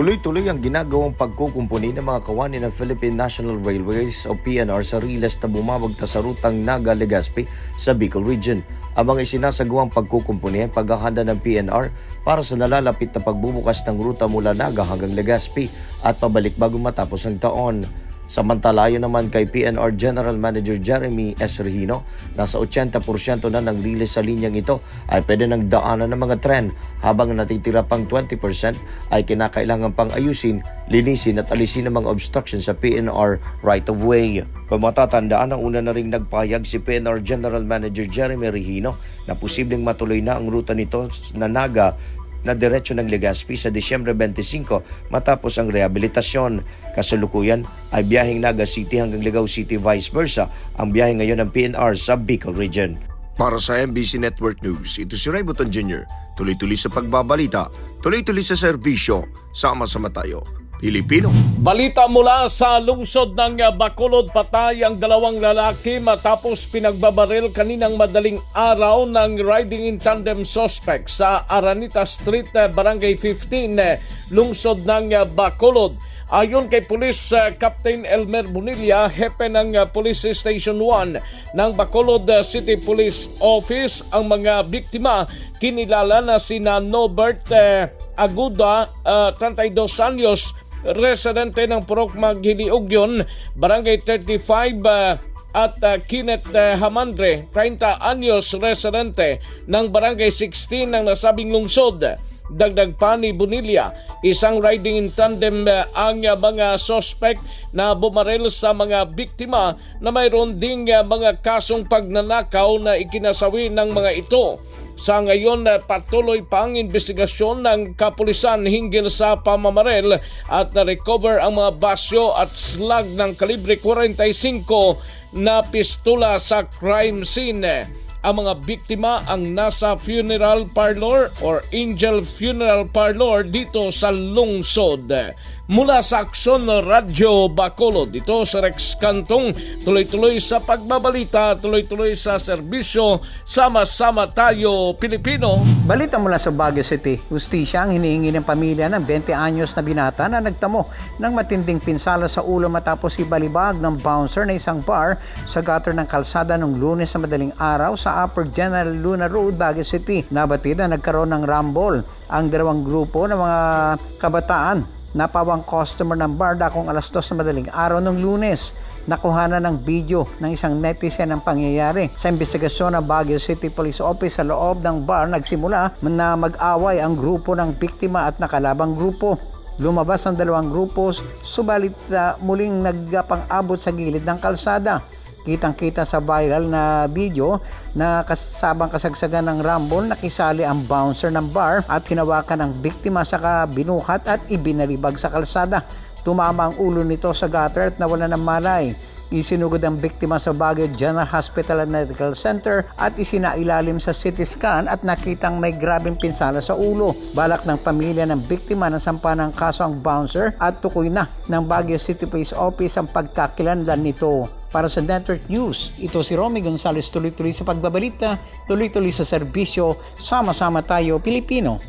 Tuloy-tuloy ang ginagawang pagkukumpuni ng mga kawani ng Philippine National Railways o PNR sa riles na bumabagta sa rutang Naga-Legazpi sa Bicol Region. Ang mga isinasagawang pagkukumpuni ay paghahanda ng PNR para sa nalalapit na pagbubukas ng ruta mula Naga hanggang Legazpi at pabalik bago matapos ang taon. Samantala ayon naman kay PNR General Manager Jeremy S. Regino, nasa 80% na ng riles sa linyang ito ay pwede ng daanan ng mga tren habang natitira pang 20% ay kinakailangan pang ayusin, linisin at alisin ang mga obstruction sa PNR right-of-way. Kung matatandaan, ang una na ring nagpahayag si PNR General Manager Jeremy Regino na posibleng matuloy na ang ruta nito na Naga na diretsyo ng Legazpi sa Disyembre 25 matapos ang rehabilitasyon. Kasalukuyan ay biyaheng Naga City hanggang Ligao City vice versa ang biyahe ngayon ng PNR sa Bicol Region. Para sa MBC Network News, ito si Ray Buton Jr. Tuloy-tuloy sa pagbabalita, tuloy-tuloy sa serbisyo, sama-sama tayo. Pilipino. Balita mula sa lungsod ng Bacolod patay ang dalawang lalaki matapos pinagbabaril kaninang madaling araw ng riding in tandem suspect sa Aranita Street, Barangay 15, uh, lungsod ng Bacolod. Ayon kay Police Captain Elmer Bonilla, hepe ng Police Station 1 ng Bacolod City Police Office, ang mga biktima kinilala na sina Norbert uh, Aguda, uh, 32 anyos, residente ng Purok Maghiliugyon, Barangay 35 uh, at uh, Kenneth uh, Hamandre, 30 anyos, residente ng Barangay 16 ng nasabing lungsod. Dagdag pa ni Bonilla, isang riding in tandem uh, ang uh, mga suspect na bumaril sa mga biktima na mayroon ding uh, mga kasong pagnanakaw na ikinasawi ng mga ito. Sa ngayon, eh, patuloy pa ang investigasyon ng kapulisan hinggil sa pamamarel at na-recover ang mga basyo at slag ng kalibre 45 na pistola sa crime scene. Ang mga biktima ang nasa funeral parlor or angel funeral parlor dito sa lungsod. Mula sa Aksyon Radyo Bacolod, dito sa Rex Cantong, tuloy-tuloy sa pagbabalita, tuloy-tuloy sa serbisyo, sama-sama tayo Pilipino. Balita mula sa Baguio City, justisya ang hinihingi ng pamilya ng 20 anyos na binata na nagtamo ng matinding pinsala sa ulo matapos ibalibag ng bouncer na isang bar sa gutter ng kalsada noong lunes sa madaling araw sa Upper General Luna Road, Baguio City. Nabatid na nagkaroon ng rumble ang dalawang grupo ng mga kabataan Napawang customer ng bar dakong alas 2 na madaling araw ng lunes. Nakuha na ng video ng isang netizen ang pangyayari. Sa investigasyon ng Baguio City Police Office sa loob ng bar nagsimula na mag-away ang grupo ng biktima at nakalabang grupo. Lumabas ang dalawang grupos, subalit uh, muling nagpang-abot sa gilid ng kalsada. Kitang-kita sa viral na video na kasabang kasagsagan ng rumble, nakisali ang bouncer ng bar at hinawakan ng biktima sa binuhat at ibinalibag sa kalsada. Tumama ang ulo nito sa gutter at nawala ng malay. Isinugod ang biktima sa Baguio General Hospital and Medical Center at isinailalim sa CT scan at nakitang may grabing pinsala sa ulo. Balak ng pamilya ng biktima na sampa ng kaso ang bouncer at tukoy na ng Baguio City Police Office ang pagkakilanlan nito. Para sa Network News, ito si Romy Gonzales tuloy-tuloy sa pagbabalita, tuloy-tuloy sa serbisyo, sama-sama tayo Pilipino.